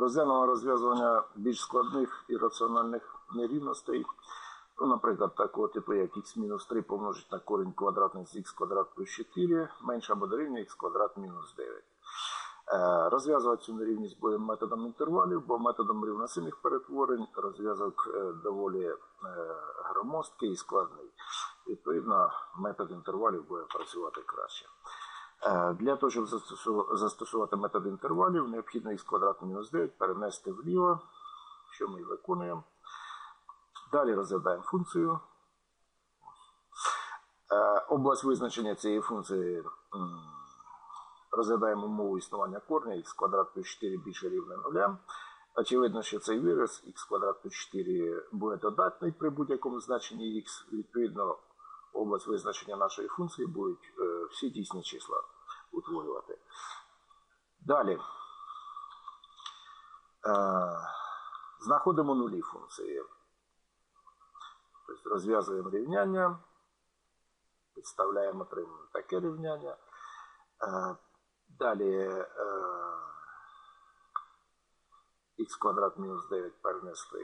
Розглянемо розв'язування більш складних і раціональних нерівностей. Ну, наприклад, такого типу, як х-3 помножить на корінь квадратний з х квадрат плюс 4 менше або дорівнює х квадрат мінус 9. Е, Розв'язувати цю нерівність будемо методом інтервалів, бо методом рівносильних перетворень розв'язок е, доволі е, громоздкий і складний. Відповідно, метод інтервалів буде працювати краще. Е, Для того, щоб застосувати метод інтервалів, необхідно х квадрат мінус 9 перенести вліво, що ми і виконуємо. Далі розглядаємо функцію. Е, Область визначення цієї функції розглядаємо умову існування корня х квадрат плюс 4 більше рівне 0. Очевидно, що цей вираз х квадрат плюс 4 буде додатний при будь-якому значенні х. Відповідно, область визначення нашої функції будуть е, всі дійсні числа утворювати. Далі. Е, Знаходимо нулі функції. Тобто розв'язуємо рівняння, підставляємо, отримуємо таке рівняння. Е, Далі е, х квадрат мінус 9 перенесли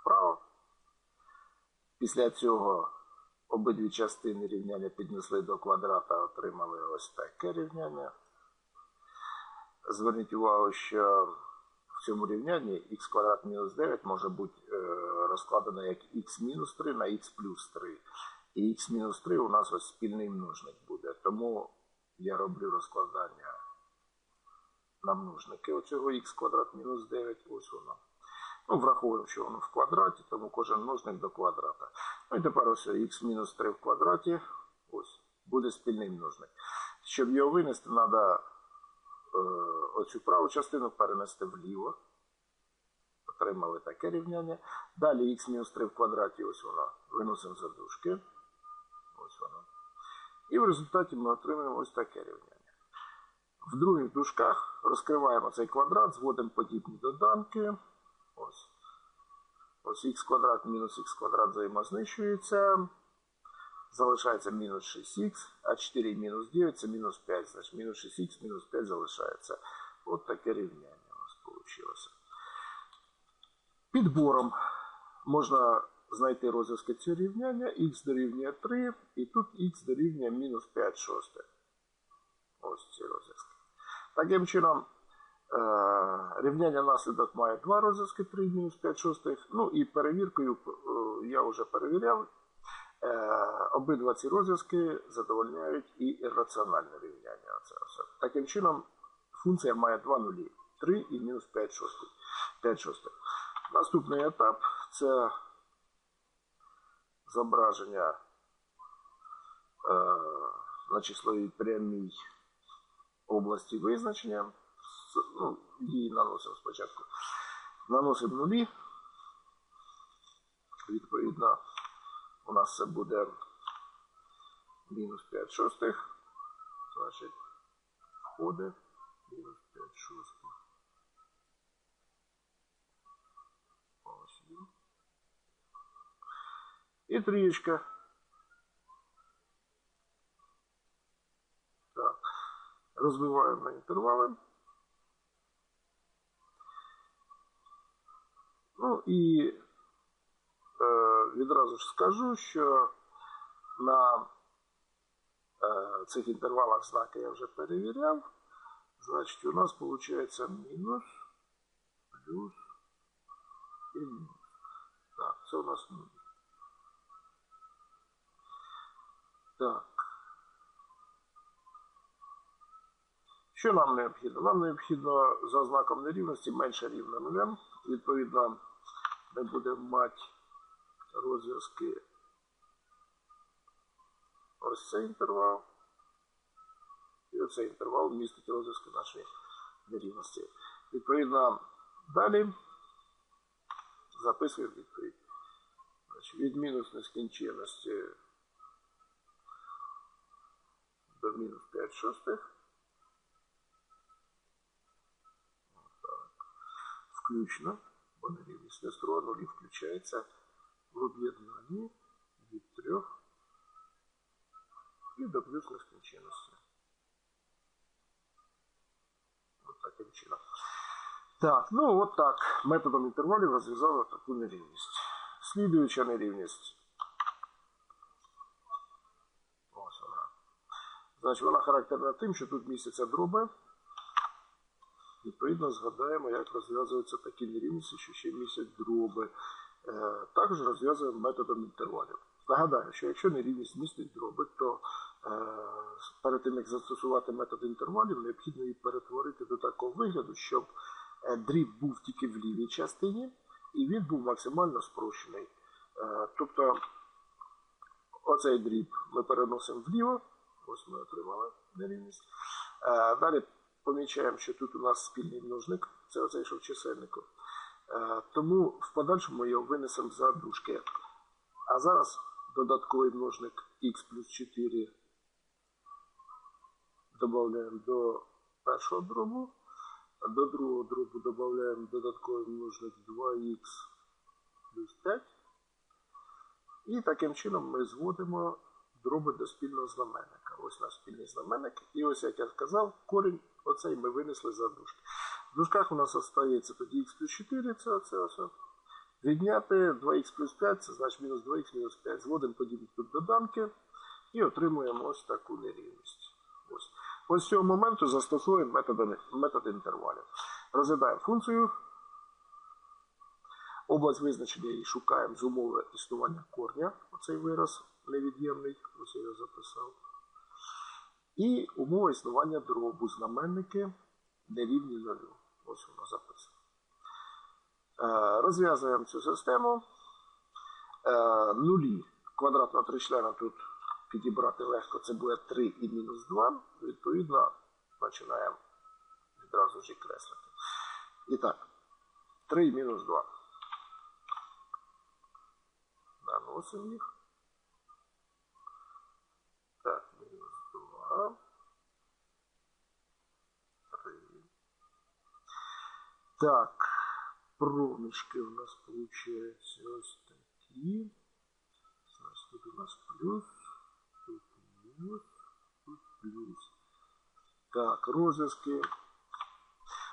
вправо. Після цього обидві частини рівняння піднесли до квадрата, отримали ось таке рівняння. Зверніть увагу, що в цьому рівнянні х квадрат мінус 9 може бути е, розкладено як х мінус 3 на х плюс 3. І х мінус 3 у нас ось спільний множник буде. Тому я роблю розкладання на множники оцього х квадрат мінус 9. Ось воно. Ну, враховуємо, що воно в квадраті, тому кожен множник до квадрата. Ну і тепер ось х мінус 3 в квадраті. Ось, буде спільний множник. Щоб його винести, треба е, оцю праву частину перенести вліво. Отримали таке рівняння. Далі х-3 в квадраті, ось воно. Виносимо за дужки. Ось воно. І в результаті ми отримаємо ось таке рівняння. В других дужках розкриваємо цей квадрат, зводимо подібні доданки. Ось. Ось х квадрат мінус х квадрат взаємознищується. Залишається мінус 6х, а 4 мінус 9 це мінус 5. Значить мінус 6х, мінус 5 залишається. От таке рівняння у нас вийшло. Підбором можна знайти розв'язки цього рівняння. х дорівнює 3, і тут х дорівнює мінус 5 шостих. Ось ці розв'язки. Таким чином, рівняння наслідок має два розв'язки 3 і мінус 5 шостих. Ну і перевіркою е, я вже перевіряв. Е, обидва ці розв'язки задовольняють і ірраціональне рівняння. Оце все. Таким чином, функція має два нулі. 3 і мінус 5 шостих. 5 шостих. Наступний етап це зображення е, на числовій прямій області визначення. Ну, її наносимо спочатку. Наносимо нулі. Відповідно, у нас це буде мінус 5 шостих. Значить, входить мінус 5 шостих. І трієчка. Так. Розбиваємо інтервали. Ну і е, відразу ж скажу, що на е, цих інтервалах знаки я вже перевіряв. Значить, у нас виходить мінус, плюс і мінус. Так, це у нас нуль. Так. Що нам необхідно? Нам необхідно за знаком нерівності менше рівне нулям. Відповідно, ми будемо мати розв'язки ось цей інтервал. І оцей інтервал містить розв'язки нашої нерівності. Відповідно, далі записуємо відповідь. Значить, від мінус нескінченності до мінус 5 шостих. Включно, бо нерівність не строго нулі включається в об'єднанні від 3 і до плюс нескінченності. От таким чином. Так, ну от так. Методом інтервалів розв'язали таку нерівність. Слідуюча нерівність. Ось вона. Значить, вона характерна тим, що тут містяться дроби. Відповідно, згадаємо, як розв'язуються такі нерівності, що ще містять дроби. Е, Також розв'язуємо методом інтервалів. Нагадаю, що якщо нерівність містить дроби, то е, перед тим, як застосувати метод інтервалів, необхідно її перетворити до такого вигляду, щоб е, дріб був тільки в лівій частині, і він був максимально спрощений. Тобто оцей дріб ми переносимо вліво, ось ми отримали нерівність. Далі помічаємо, що тут у нас спільний множник, це оцей чисельнику. Е, Тому в подальшому його винесемо за дужки. А зараз додатковий множник х плюс 4 додаємо до першого дробу, до другого дробу додаємо додатковий множник 2х плюс 5. І таким чином ми зводимо дроби до спільного знаменника. Ось наш спільний знаменник. І ось, як я сказав, корінь оцей ми винесли за дужки. В дужках у нас залишається тоді х плюс 4, це оце ось. Відняти 2х плюс 5, це значить мінус 2х мінус 5. Зводимо подібні тут доданки і отримуємо ось таку нерівність. Ось. Ось з цього моменту застосуємо метод, метод інтервалів. Розглядаємо функцію. Область визначення її шукаємо з умови існування корня. Оцей вираз невід'ємний. Ось я записав. І умова існування дробу. Знаменники нерівні нулю. Ось воно записано. Е, Розв'язуємо цю систему. Е, Нулі квадратного тричлена тут підібрати легко. Це буде 3 і мінус 2. Відповідно, починаємо відразу ж і креслити. І так, 3 і мінус 2. Наносимо їх. Так, мінус 2. 3. Так, проміжки у нас получаються ось такі. Значить, тут у нас плюс, тут мінус, тут плюс. Так, розв'язки.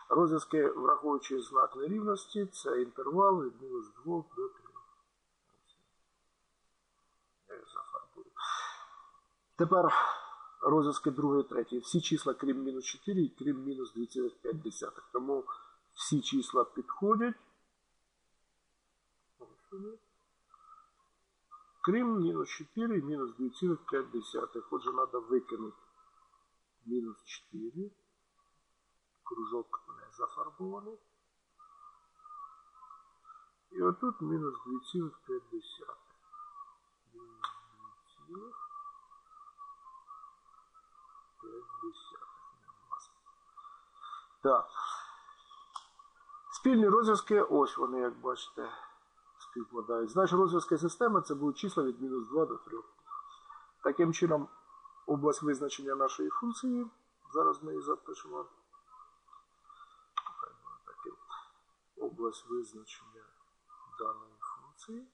Розв'язки, враховуючи знак нерівності, це інтервал від мінус 2 до 3. Я їх зафарбую. Тепер розв'язки 2 і 3. Всі числа крім мінус 4 і крім мінус 2,5. Тому всі числа підходять. Ось вони. Крім мінус 4 і мінус 2,5. Отже, треба викинути мінус 4. Кружок не зафарбований. І отут мінус 2,5. Мінус 2,5. Так. Спільні розв'язки, ось вони, як бачите, співпадають. Значить, розв'язки системи це будуть числа від мінус 2 до 3. Таким чином, область визначення нашої функції. Зараз ми її запишемо. Область визначення даної функції.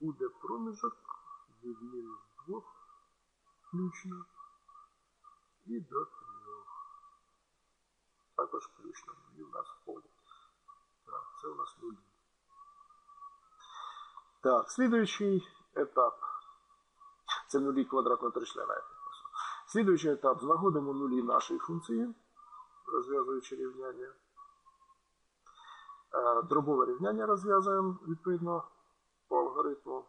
Буде проміжок від мінус 2 включно і до 3. Також включно нулі в нас входять. Так, це у нас нулі. Так, слідуючий етап. Це нулі квадратного підписав. Слідуючий етап. Знаходимо нулі нашої функції, розв'язуючи рівняння. Е, Дробове рівняння розв'язуємо відповідно по алгоритму.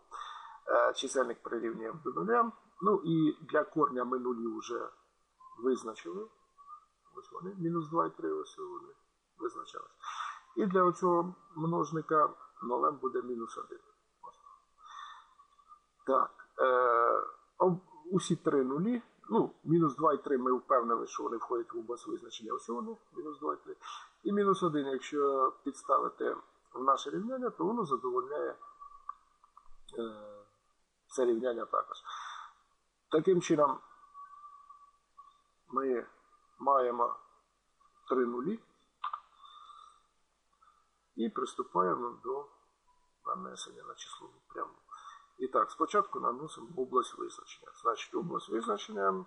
Чисельник прирівнюємо до нуля. Ну і для корня ми нулі вже визначили. Ось вони, мінус 2 і 3, ось вони визначились. І для оцього множника нолем буде мінус 1. Ось. Так. Е, усі три нулі. Ну, мінус 2 і 3 ми впевнили, що вони входять в область визначення. Ось вони, мінус 2 і 3. І мінус 1, якщо підставити в наше рівняння, то воно задовольняє е, це рівняння також. Таким чином, ми маємо три нулі і приступаємо до нанесення на числову пряму. І так, спочатку наносимо область визначення. Значить, область визначення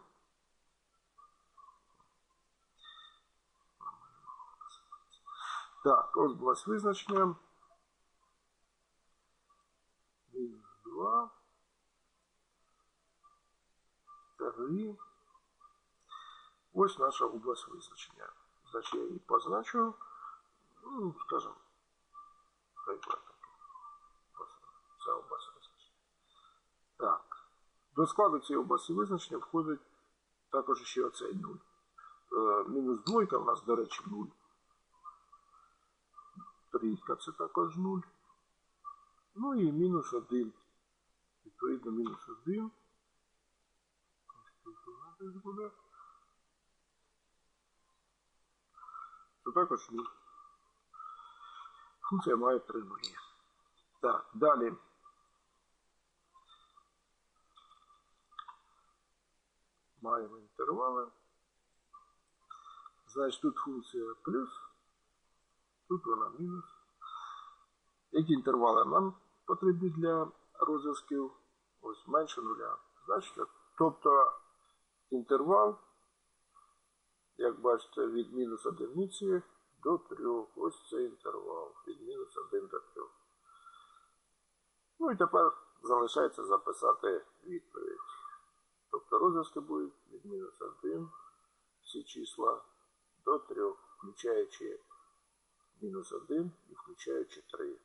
Так, область визначення. Мінус 2. 3. Ось наша область визначення. Значить, я її позначу. Ну, скажем, хай Це область визначення. Так. До складу цієї області визначення входить також ще оцей 0. Е, мінус двойка у нас, до речі, 0. Трійка це також 0. Ну і мінус 1. Відповідно, мінус 1. Ось тут у нас десь буде. Це також 0. Функція має 3. Так, далі. Маємо інтервали. Значить, тут функція плюс, тут вона мінус. Які інтервали нам потрібні для розв'язків? Ось менше нуля. Значить, тобто інтервал, як бачите, від мінус одиниці до 3. Ось це інтервал від мінус 1 до 3. Ну і тепер залишається записати відповідь. Тобто розв'язки будуть від мінус 1 всі числа до 3, включаючи мінус 1 і включаючи 3.